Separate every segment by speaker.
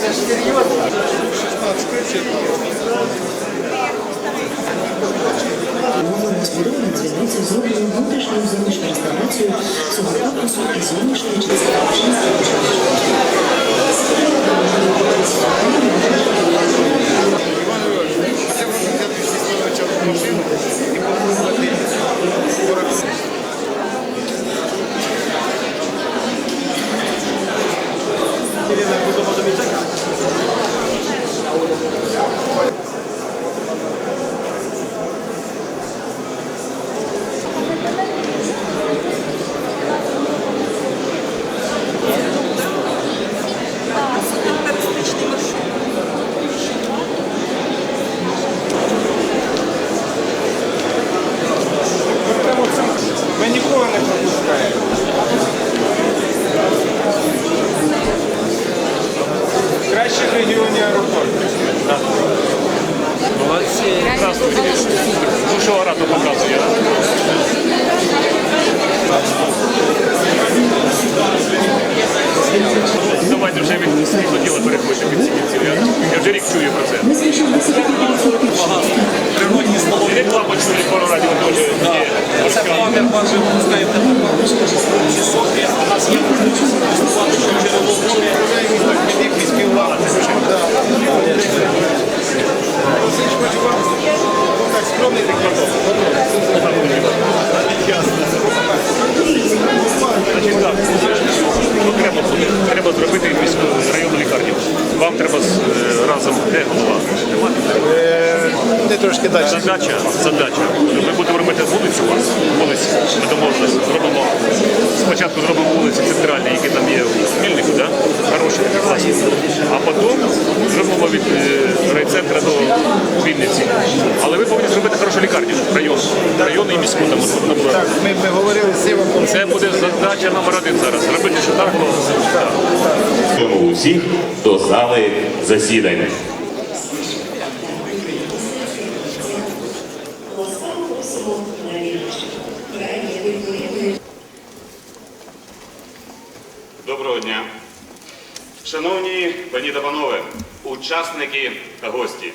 Speaker 1: Це ж серйозно.
Speaker 2: Нового збудована дзвіниця зроблено внутрішню зовнішню реставрацію всього і зовнішньої частини.
Speaker 1: Це можна взяти всі слова чорну машину і попробувати 40 Ми ніколи не пропускаємо. Краще в регіоні аеропорт.
Speaker 3: Молодці. Здравствуйте. Ну що Арату показує, а? Давайте вже від світло діло переходимо від цінців. Я, я вже рік чую про це.
Speaker 2: Ми збільшили 10
Speaker 3: Природні столові. І реклама чули пару разів теж є.
Speaker 4: Це пам'ять майже пускаєте Софія, у нас є можливість користувати джерело води.
Speaker 1: Підійк міський влада. Так скромний такий.
Speaker 3: Значить треба зробити міську районну лікарню. Вам треба е, разом, де голова?
Speaker 1: Не трошки далі.
Speaker 3: Задача, задача. Ми будемо робити вулицю у вас, вулиці, ми домовились, зробимо. Спочатку зробимо вулиці центральні, які там є в Хмільнику, да? хороші, такі класні. А потім зробимо від е, райцентра до Вінниці. Але ви повинні зробити хорошу лікарню, район, район і міську там, щоб.
Speaker 1: Так, ми, ми говорили з Іваном.
Speaker 3: Це буде задача номер один зараз. Робити, що так, то так.
Speaker 5: Усіх до зали засідань.
Speaker 6: Шановні пані та панове, учасники та гості.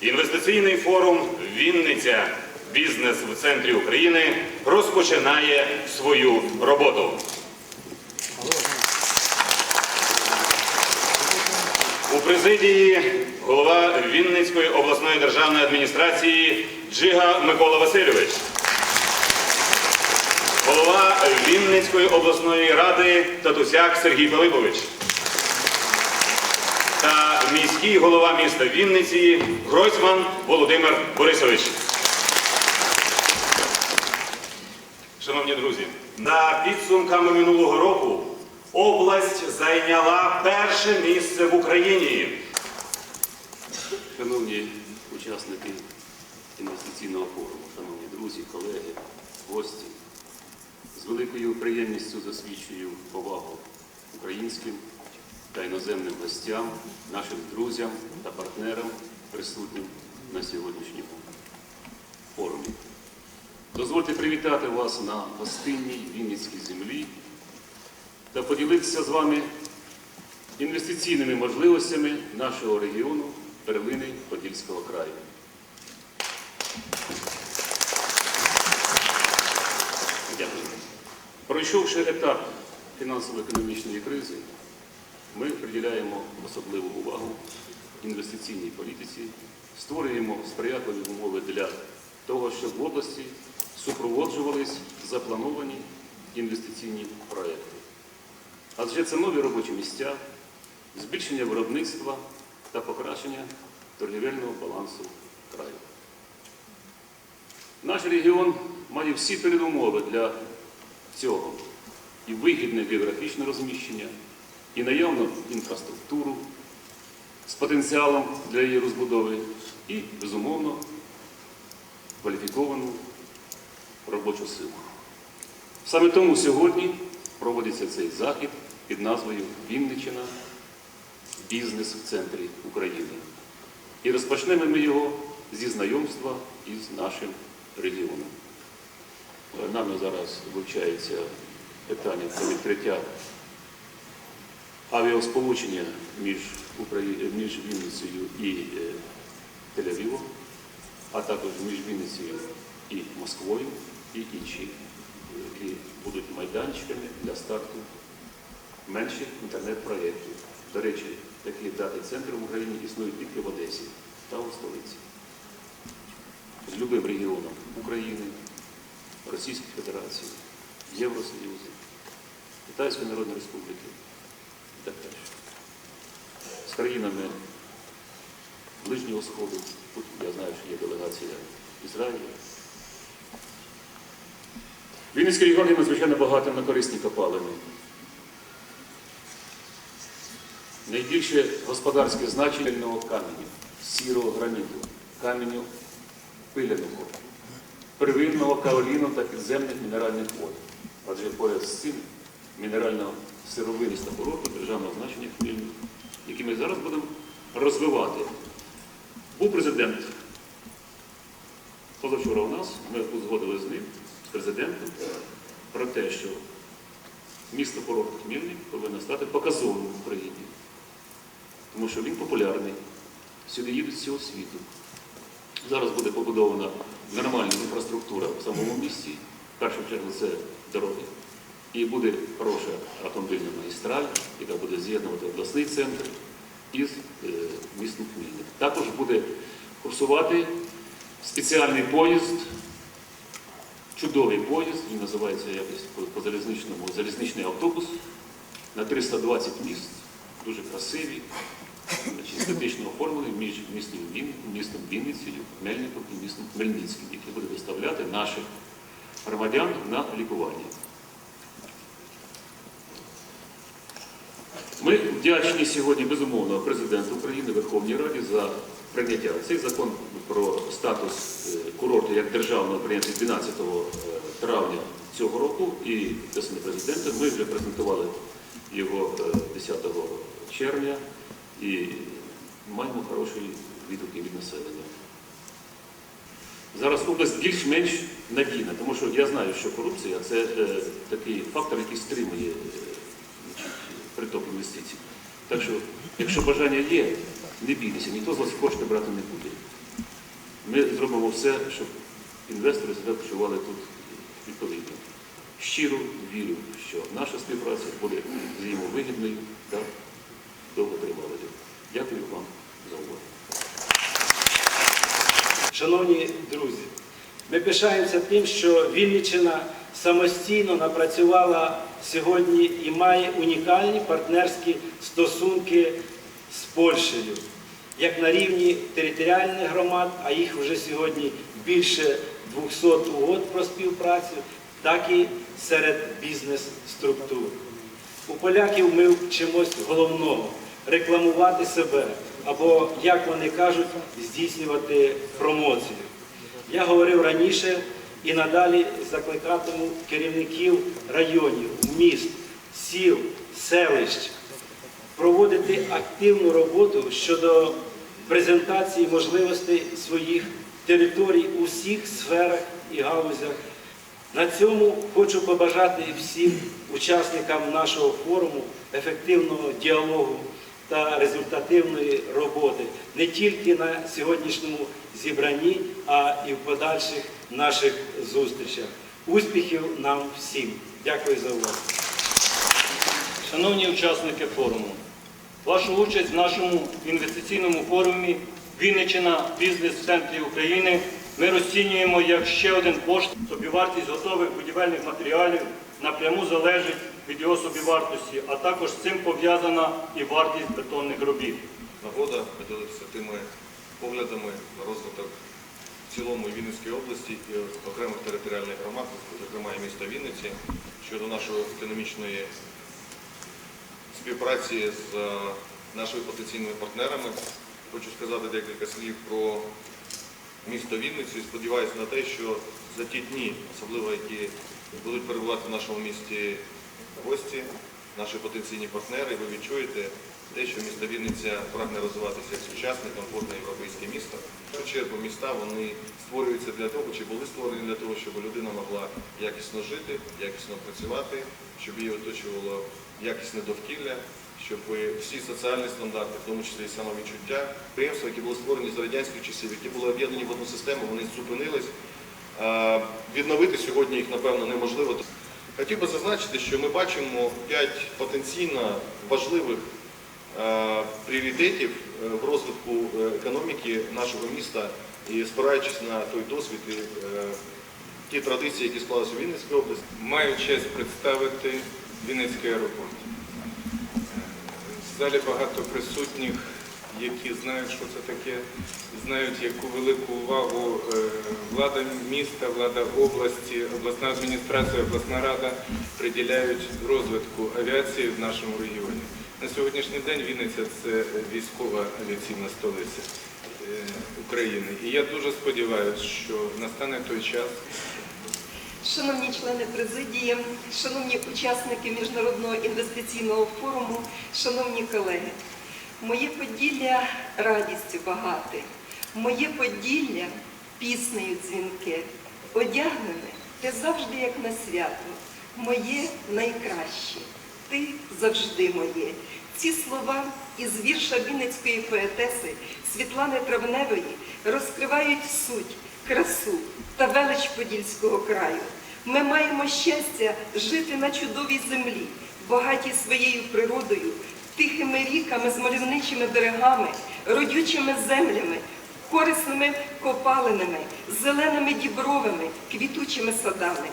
Speaker 6: Інвестиційний форум Вінниця Бізнес в центрі України розпочинає свою роботу. У президії голова Вінницької обласної державної адміністрації Джига Микола Васильович. Голова Вінницької обласної ради Татусяк Сергій Пилипович та міський голова міста Вінниці Гройсман Володимир Борисович. Шановні друзі, за підсумками минулого року область зайняла перше місце в Україні.
Speaker 7: Шановні учасники інвестиційного форуму, шановні друзі, колеги, гості, з великою приємністю засвідчую повагу українським та іноземним гостям, нашим друзям та партнерам, присутнім на сьогоднішньому форумі. Дозвольте привітати вас на гостинній Вінницькій землі та поділитися з вами інвестиційними можливостями нашого регіону перлини Подільського краю. Дякую. Пройшовши етап фінансово-економічної кризи, ми приділяємо особливу увагу інвестиційній політиці, створюємо сприятливі умови для того, щоб в області супроводжувались заплановані інвестиційні проекти. Адже це нові робочі місця, збільшення виробництва та покращення торгівельного балансу краю. Наш регіон має всі передумови для цього і вигідне географічне розміщення, і наявну інфраструктуру з потенціалом для її розбудови, і, безумовно, кваліфіковану робочу силу. Саме тому сьогодні проводиться цей захід під назвою Вінничина Бізнес в центрі України. І розпочнемо ми його зі знайомства із нашим регіоном. Нами зараз вивчається питання це відкриття авіасполучення між, між Вінницею і е, Тель-Авівом, а також між Вінницею і Москвою, і інші, які будуть майданчиками для старту менших інтернет-проєктів. До речі, такі дати-центри в Україні існують тільки в Одесі та у столиці. З любим регіоном України, Російської Федерації, Євросоюзу, Китайської Народної Республіки З країнами Ближнього Сходу, тут я знаю, що є делегація Ізраїля. Вінницький регіон є надзвичайно багатим на корисні копалини. Найбільше господарське значення каменю, сірого граніту, каменю пиляного, первинного каоліну та підземних мінеральних вод. Адже поряд з цим мінерально-сировинність обороту державного значення хмільних, які ми зараз будемо розвивати. Був президент позавчора у нас, ми узгодили з ним, з президентом, про те, що місто Пород Хмільник повинно стати показовим в Україні тому що він популярний. Сюди їдуть з цього світу. Зараз буде побудована нормальна інфраструктура в самому місті. В першу чергу це дороги. І буде хороша автомобільна магістраль, яка буде з'єднувати обласний центр із е, містом Хмільник. Також буде курсувати спеціальний поїзд, чудовий поїзд, він називається якось по, залізничному залізничний автобус на 320 місць, дуже красиві, значить, естетично оформлений між містом, містом Вінницею, Мельником і містом Хмельницьким, який буде доставляти наших громадян на лікування. Ми вдячні сьогодні, безумовно, президенту України, Верховній Раді за прийняття. Цей закон про статус е, курорту як державного прийнятий 12 травня цього року і підписаний президентом. Ми вже презентували його е, 10 червня і маємо хороші відгуки від населення. Зараз область більш-менш надійна, тому що я знаю, що корупція це е, такий фактор, який стримує е, приток інвестицій. Так що, якщо бажання є, не бійтеся, ніхто з вас кошти брати не буде. Ми зробимо все, щоб інвестори себе почували тут відповідно. Щиро вірю, що наша співпраця буде взаємовигідною та довготривалою. Дякую вам за увагу.
Speaker 8: Шановні друзі, ми пишаємося тим, що Вінниччина самостійно напрацювала сьогодні і має унікальні партнерські стосунки з Польщею, як на рівні територіальних громад, а їх вже сьогодні більше 200 угод про співпрацю, так і серед бізнес-структур. У поляків ми вчимось головного рекламувати себе або, як вони кажуть, здійснювати промоцію. Я говорив раніше і надалі закликатиму керівників районів, міст, сіл, селищ проводити активну роботу щодо презентації можливостей своїх територій у всіх сферах і галузях. На цьому хочу побажати всім учасникам нашого форуму ефективного діалогу та результативної роботи не тільки на сьогоднішньому зібранні, а і в подальших наших зустрічах. Успіхів нам всім! Дякую за увагу.
Speaker 9: Шановні учасники форуму, вашу участь в нашому інвестиційному форумі Вінниччина бізнес центрі України ми розцінюємо як ще один кошт. Собівартість готових будівельних матеріалів напряму залежить від його собівартості, а також з цим пов'язана і вартість бетонних робіт.
Speaker 10: нагода поділитися тими поглядами на розвиток в цілому Вінницької області і окремих територіальних громад, зокрема і міста Вінниці, щодо нашої економічної співпраці з е, нашими потенційними партнерами. Хочу сказати декілька слів про місто Вінницю і сподіваюся на те, що за ті дні, особливо які будуть перебувати в нашому місті гості, наші потенційні партнери, ви відчуєте те, що місто Вінниця прагне розвиватися як сучасне, комфортне європейське місто. В чергу міста вони створюються для того, чи були створені для того, щоб людина могла якісно жити, якісно працювати, щоб її оточувало якісне довкілля, щоб всі соціальні стандарти, в тому числі і самовідчуття, підприємства, які були створені за радянських часів, які були об'єднані в одну систему, вони зупинились. Відновити сьогодні їх, напевно, неможливо. Хотів би зазначити, що ми бачимо п'ять потенційно важливих е, пріоритетів е, в розвитку е, економіки нашого міста і спираючись на той досвід і ті традиції, які склалися у Вінницькій області.
Speaker 11: Маю честь представити Вінницький аеропорт. В залі багато присутніх, які знають, що це таке, знають, яку велику увагу е, влада міста, влада області, обласна адміністрація, обласна рада приділяють розвитку авіації в нашому регіоні. На сьогоднішній день Вінниця це військова авіаційна столиця е, України. І я дуже сподіваюся, що настане той час,
Speaker 12: Шановні члени президії, шановні учасники міжнародного інвестиційного форуму, шановні колеги, моє Поділля радістю багате, моє Поділля піснею дзвінке, одягнене ти завжди як на свято, моє найкраще, ти завжди моє. Ці слова із вірша Вінницької поетеси Світлани Травневої розкривають суть, красу та велич Подільського краю. Ми маємо щастя жити на чудовій землі, багатій своєю природою, тихими ріками з мальовничими берегами, родючими землями, корисними копалинами, зеленими дібровими, квітучими садами.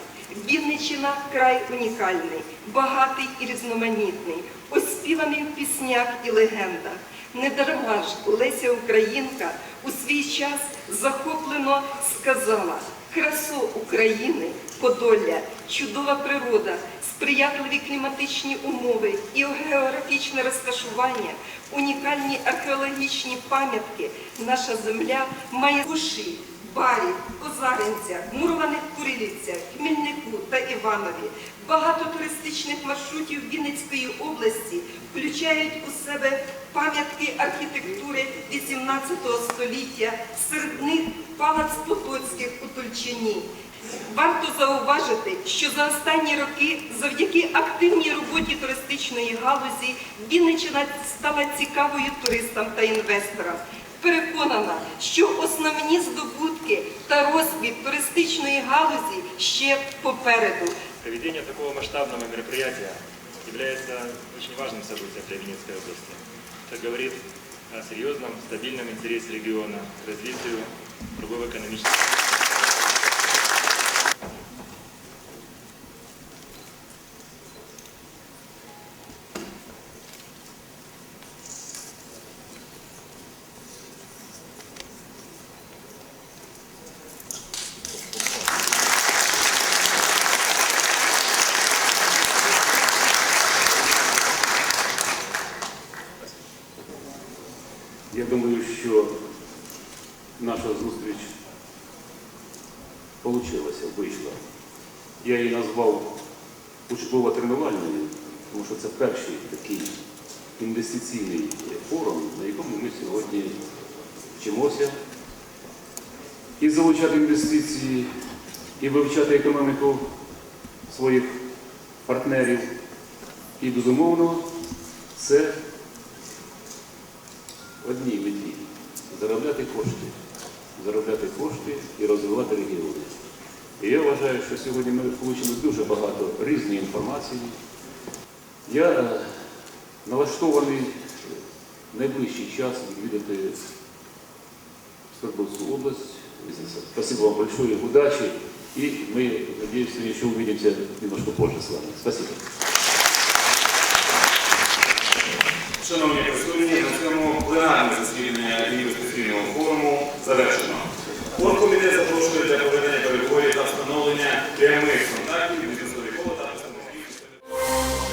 Speaker 12: Вінничина край унікальний, багатий і різноманітний, оспіваний в піснях і легендах. Недарма ж Леся Українка у свій час захоплено сказала красу України, Подолля, чудова природа, сприятливі кліматичні умови і географічне розташування, унікальні археологічні пам'ятки. Наша земля має душі. Барі, Козаринцях, Мурованих Курилівцях, Хмільнику та Іванові. Багато туристичних маршрутів Вінницької області включають у себе пам'ятки архітектури XVIII століття, серед них палац Потоцьких у Тульчині. Варто зауважити, що за останні роки, завдяки активній роботі туристичної галузі, Вінниччина стала цікавою туристам та інвесторам. Переконана, що основні здобутки та розквіт туристичної галузі ще попереду.
Speaker 9: Проведение такого масштабного мероприятия является очень важным событием для Винницкой области. Это говорит о серьезном, стабильном интересе региона к развитию другого экономического.
Speaker 7: Я її назвав учбово-тренувальною, тому що це перший такий інвестиційний форум, на якому ми сьогодні вчимося і залучати інвестиції, і вивчати економіку своїх партнерів. І, безумовно, це одній меті заробляти кошти, заробляти кошти і розвивати регіони. І я вважаю, що сьогодні ми отримали дуже багато різної інформації. Я е, налаштований в найближчий час відвідати Свердловскую область. Спасибо вам большое, удачи. И мы, надеюсь, еще увидимся немножко позже с вами. Спасибо.
Speaker 6: Шановні присутні, на цьому пленарне засідання інвестиційного форуму завершено. Оргкомітет запрошує для проведення переговорів та встановлення прямих